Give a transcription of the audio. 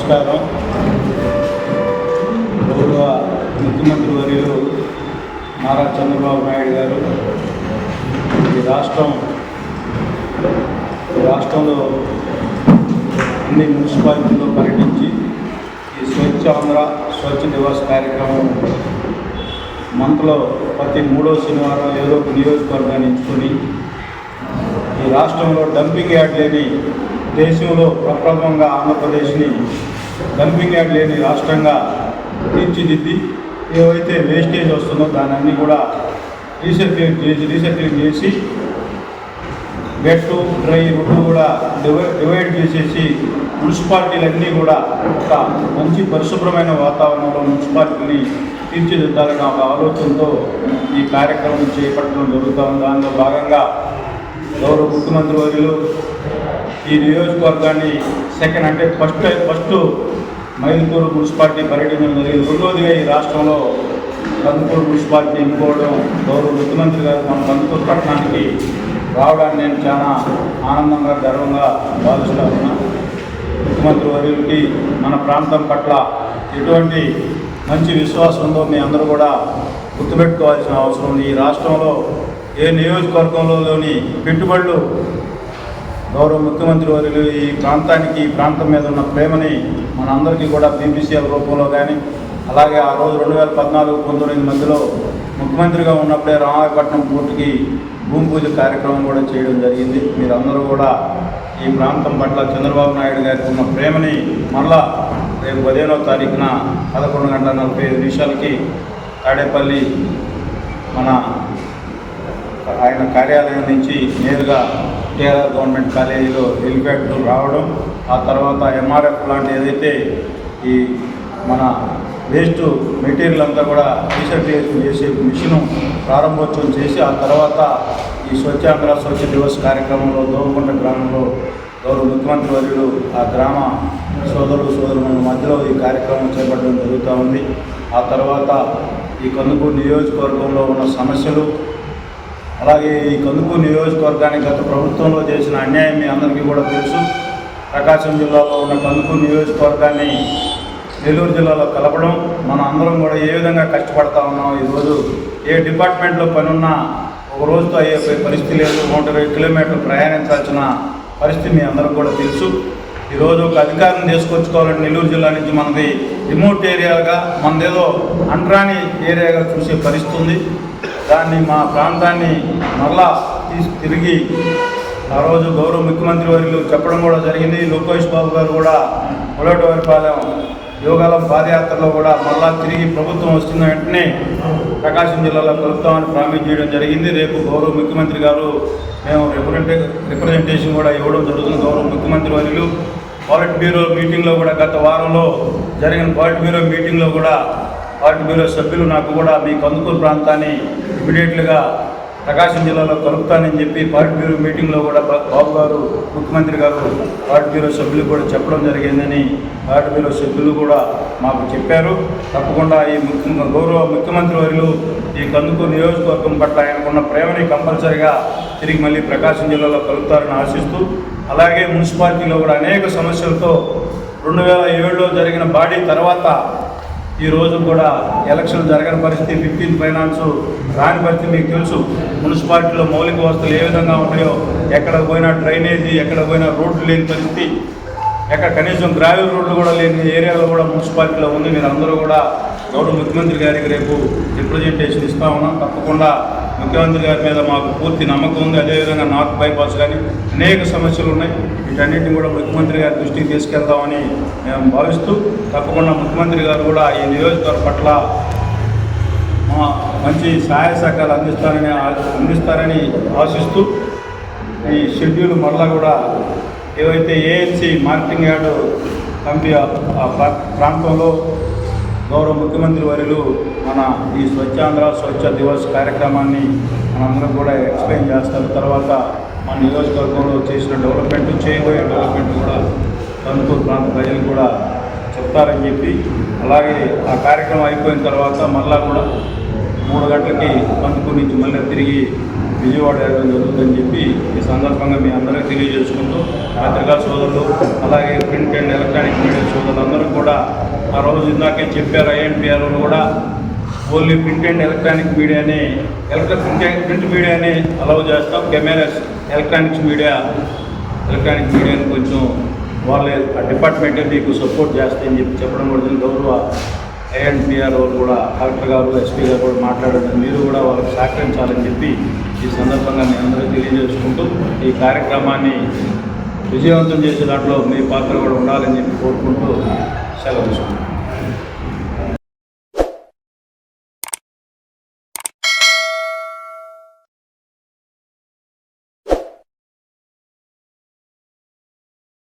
నమస్కారం. గౌరవ ముఖ్యమంత్రి వర్యులు నారా చంద్రబాబు నాయుడు గారు ఈ రాష్ట్రం ఈ రాష్ట్రంలో అన్ని మున్సిపాలిటీల్లో పర్యటించి ఈ స్వచ్ఛ ఆంధ్ర స్వచ్ఛ దివాస్ కార్యక్రమం మంత్లో ప్రతి మూడో శనివారం ఏదో ఒక నియోజకవర్గాన్ని ఎంచుకొని ఈ రాష్ట్రంలో డంపింగ్ యార్డ్ లేని దేశంలో ప్రప్రథమంగా ఆంధ్రప్రదేశ్ని డంపింగ్ యార్డ్ లేని రాష్ట్రంగా తీర్చిదిద్ది ఏవైతే వేస్టేజ్ వస్తుందో దాన్ని అన్నీ కూడా రీసైక్లింగ్ చేసి రీసైక్లింగ్ చేసి గట్టు డ్రై రెండు కూడా డివైడ్ డివైడ్ చేసేసి మున్సిపాలిటీలన్నీ కూడా ఒక మంచి పరిశుభ్రమైన వాతావరణంలో మున్సిపాలిటీని తీర్చిదిద్దాలన్న ఒక ఆలోచనతో ఈ కార్యక్రమం చేపట్టడం జరుగుతూ ఉంది. దానిలో భాగంగా గౌరవ ముఖ్యమంత్రి వర్యులు ఈ నియోజకవర్గాన్ని సెకండ్ అంటే ఫస్ట్ ఫస్ట్ మైదుకూరు మున్సిపాలిటీ పర్యటించడం జరిగింది రెండోదిగా ఈ రాష్ట్రంలో కందుకూరు మున్సిపాలిటీ ఎన్నుకోవడం గౌరవ ముఖ్యమంత్రి గారు మన కందుకూరు పట్టణానికి రావడాన్ని నేను చాలా ఆనందంగా గర్వంగా భావిస్తా ఉన్నాను ముఖ్యమంత్రి వర్యులకి మన ప్రాంతం పట్ల ఎటువంటి మంచి విశ్వాసం ఉందో మీ అందరూ కూడా గుర్తుపెట్టుకోవాల్సిన అవసరం ఉంది. ఈ రాష్ట్రంలో ఏ నియోజకవర్గంలోని పెట్టుబడులు గౌరవ ముఖ్యమంత్రి వర్యులు ఈ ప్రాంతానికి ఈ ప్రాంతం మీద ఉన్న ప్రేమని మనందరికీ కూడా బీపీసీఎల్ రూపంలో కానీ అలాగే ఆ రోజు రెండు వేల పద్నాలుగు పంతొమ్మిది మధ్యలో ముఖ్యమంత్రిగా ఉన్నప్పుడే రామాయపట్నం పోర్టుకి భూమి పూజ కార్యక్రమం కూడా చేయడం జరిగింది. మీరందరూ కూడా ఈ ప్రాంతం పట్ల చంద్రబాబు నాయుడు గారికి ఉన్న ప్రేమని మళ్ళా రేపు పదిహేనో తారీఖున పదకొండు గంటల నలభై ఐదు నిమిషాలకి తాడేపల్లి మన ఆయన కార్యాలయం నుంచి నేరుగా కేరళ గవర్నమెంట్ కాలేజీలో హెలిప్యాడ్ రావడం ఆ తర్వాత ఎంఆర్ఎఫ్ లాంటి ఏదైతే ఈ మన వేస్ట్ మెటీరియల్ అంతా కూడా రీసైక్లేషన్ చేసే మిషన్ ప్రారంభోత్సవం చేసి ఆ తర్వాత ఈ స్వచ్ఛాంధ్ర స్వచ్ఛ దివస్ కార్యక్రమంలో దోమకొండ గ్రామంలో గౌరవ ముఖ్యమంత్రి వర్యులు ఆ గ్రామ సోదరులు సోదరుల మధ్యలో ఈ కార్యక్రమం చేపట్టడం జరుగుతూ ఉంది. ఆ తర్వాత ఈ కందుకూరు నియోజకవర్గంలో ఉన్న సమస్యలు అలాగే ఈ కందుకూరు నియోజకవర్గానికి గత ప్రభుత్వంలో చేసిన అన్యాయం మీ అందరికీ కూడా తెలుసు. ప్రకాశం జిల్లాలో ఉన్న కందుకూరు నియోజకవర్గాన్ని నెల్లూరు జిల్లాలో కలపడం మన అందరం కూడా ఏ విధంగా కష్టపడతా ఉన్నాం ఈరోజు ఏ డిపార్ట్మెంట్లో పని ఉన్నా ఒక రోజుతో అయ్యే పరిస్థితి లేదు. నూట ఇరవై కిలోమీటర్లు ప్రయాణించాల్సిన పరిస్థితి మీ అందరం కూడా తెలుసు. ఈరోజు ఒక అధికారం తీసుకొచ్చుకోవాలంటే నెల్లూరు జిల్లా నుంచి మనది రిమోట్ ఏరియాగా మనదేదో అంటరాని ఏరియాగా చూసే పరిస్థితి ఉంది దాన్ని మా ప్రాంతాన్ని మరలా తీసి తిరిగి ఆ రోజు గౌరవ ముఖ్యమంత్రి వర్యులు చెప్పడం కూడా జరిగింది. లోకేష్ బాబు గారు కూడా ములటవారిపాలెం యోగాలం పాదయాత్రలో కూడా మళ్ళా తిరిగి ప్రభుత్వం వస్తున్న వెంటనే ప్రకాశం జిల్లాలో కలుపుతామని ప్రామిస్ చేయడం జరిగింది. రేపు గౌరవ ముఖ్యమంత్రి గారు మేము రిప్రజెంటే రిప్రజెంటేషన్ కూడా ఇవ్వడం జరుగుతుంది. గౌరవ ముఖ్యమంత్రి వర్యులు పాలిట్ బ్యూరో మీటింగ్లో కూడా గత వారంలో జరిగిన పాలిట్ బ్యూరో మీటింగ్లో కూడా పాలిట్ బ్యూరో సభ్యులు నాకు కూడా మీ కందుకూరు ప్రాంతాన్ని ఇమీడియట్లుగా ప్రకాశం జిల్లాలో కలుపుతానని చెప్పి పార్టీ బ్యూరో మీటింగ్లో కూడా బాబు గారు ముఖ్యమంత్రి గారు పార్టీ బ్యూరో సభ్యులు కూడా చెప్పడం జరిగిందని పార్టీ బ్యూరో సభ్యులు కూడా మాకు చెప్పారు. తప్పకుండా ఈ గౌరవ ముఖ్యమంత్రి వర్యులు ఈ కందుకూరు నియోజకవర్గం పట్ల ఆయనకున్న ప్రేమని కంపల్సరిగా తిరిగి మళ్ళీ ప్రకాశం జిల్లాలో కలుపుతారని ఆశిస్తూ అలాగే మున్సిపాలిటీలో కూడా అనేక సమస్యలతో రెండు వేల ఏడులో జరిగిన బాడీ తర్వాత ఈ రోజు కూడా ఎలక్షన్ జరగని పరిస్థితి ఫిఫ్టీన్ ఫైనాన్స్ రాని పరిస్థితి మీకు తెలుసు. మున్సిపాలిటీలో మౌలిక వసతులు ఏ విధంగా ఉన్నాయో ఎక్కడ పోయినా డ్రైనేజీ ఎక్కడ పోయినా రోడ్లు లేని పరిస్థితి. ఎక్కడ కనీసం గ్రావెల్ రోడ్లు కూడా లేని ఏరియాలో కూడా మున్సిపాలిటీలో ఉంది. మీరు అందరూ కూడా గౌరవ ముఖ్యమంత్రి గారికి రేపు రిప్రజెంటేషన్ ఇస్తా ఉన్నాం. తప్పకుండా ముఖ్యమంత్రి గారి మీద మాకు పూర్తి నమ్మకం ఉంది. అదేవిధంగా నార్త్ బైపాస్ కానీ అనేక సమస్యలు ఉన్నాయి. వీటన్నిటిని కూడా ముఖ్యమంత్రి గారి దృష్టికి తీసుకెళ్తామని మేము భావిస్తూ తప్పకుండా ముఖ్యమంత్రి గారు కూడా ఈ నియోజకవర్గం పట్ల మంచి సహాయ సహకారాలు అందిస్తారని అందిస్తారని ఆశిస్తూ ఈ షెడ్యూల్ మరలా కూడా ఏవైతే ఏఎన్సీ మార్కెటింగ్ యార్డు పంపి ఆ- ఆ ప్రా- ప్రాంతంలో గౌరవ ముఖ్యమంత్రి వర్యులు మన ఈ స్వచ్ఛాంధ్ర స్వచ్ఛ దివస్ కార్యక్రమాన్ని మనందరం కూడా ఎక్స్ప్లెయిన్ చేస్తారు. తర్వాత మన నియోజకవర్గంలో చేసిన డెవలప్మెంట్ చేయబోయే డెవలప్మెంట్ కూడా కందుకూరు ప్రాంత ప్రజలు కూడా చెప్తారని చెప్పి అలాగే ఆ కార్యక్రమం అయిపోయిన తర్వాత మళ్ళా కూడా మూడు గంటలకి కందుకూరు నుంచి మళ్ళీ తిరిగి విజయవాడ వెళ్ళడం జరుగుతుందని చెప్పి ఈ సందర్భంగా మీ అందరికీ తెలియజేసుకుంటూ పత్రికా సోదరులు అలాగే ప్రింట్ అండ్ ఎలక్ట్రానిక్ మీడియా సోదరులు అందరూ కూడా ఆ రోజు ఇందాకే చెప్పారు ఐఎన్పిఆర్ కూడా ఓన్లీ ప్రింట్ అండ్ ఎలక్ట్రానిక్ మీడియాని ఎలక్ట్రా ప్రింట్ ప్రింట్ మీడియాని అలౌ చేస్తాం. కెమెరాస్ ఎలక్ట్రానిక్స్ మీడియా ఎలక్ట్రానిక్ మీడియాని కొంచెం వాళ్ళు ఆ డిపార్ట్మెంటే మీకు సపోర్ట్ చేస్తాయని చెప్పి చెప్పడం కూడా గౌరవ ఏఎన్పిఆర్ఓ కూడా కలెక్టర్ గారు ఎస్పీ గారు కూడా మాట్లాడారు మీరు కూడా వాళ్ళకి సహకరించాలని చెప్పి ఈ సందర్భంగా నేను అందరికీ తెలియజేసుకుంటూ ఈ కార్యక్రమాన్ని విజయవంతం చేసే దాంట్లో మీ పాత్ర కూడా ఉండాలని చెప్పి కోరుకుంటూ సెలవు తీసుకుంటాను